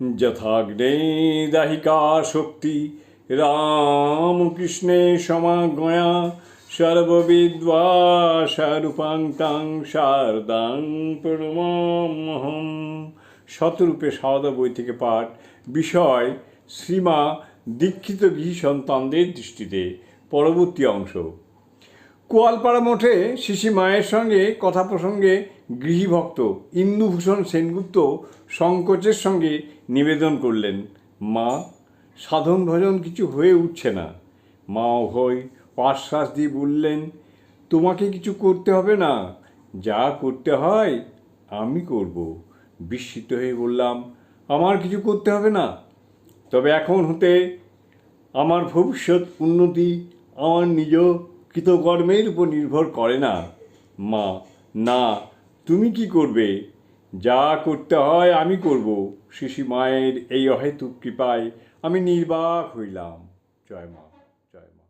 যথাগ্নে দাহিকা শক্তি রামকৃষ্ণে সমাগয়া সর্ববিদ্বা স্বরূপাং তাং শারদাং পরমামহম শতরূপে সারদা বই থেকে পাঠ, বিষয়, শ্রীমা, দীক্ষিত গৃহী সন্তানদের দৃষ্টিতে, পরবর্তী অংশ। কোয়ালপাড়া মঠে শিশি মায়ের সঙ্গে কথা প্রসঙ্গে গৃহীভক্ত ইন্দুভূষণ সেনগুপ্ত সংকোচের সঙ্গে নিবেদন করলেন, মা, সাধন ভজন কিছু হয়ে উঠছে না। মা অভয় আশ্বাস দিয়ে বললেন, তোমাকে কিছু করতে হবে না। যা করতে হয়, আমি করব। বিস্মিত হয়ে বললাম, আমার কিছু করতে হবে না। তবে এখন হতে আমার ভবিষ্যৎ উন্নতি আমার নিজ কৃতকর্মের উপর নির্ভর করে না। মা, না, তুমি কি করবে? যা করতে হয় আমি করব। শিশি মায়ের এই অহেতুক কৃপায় আমি নির্বাক হইলাম। জয় মা জয় মা।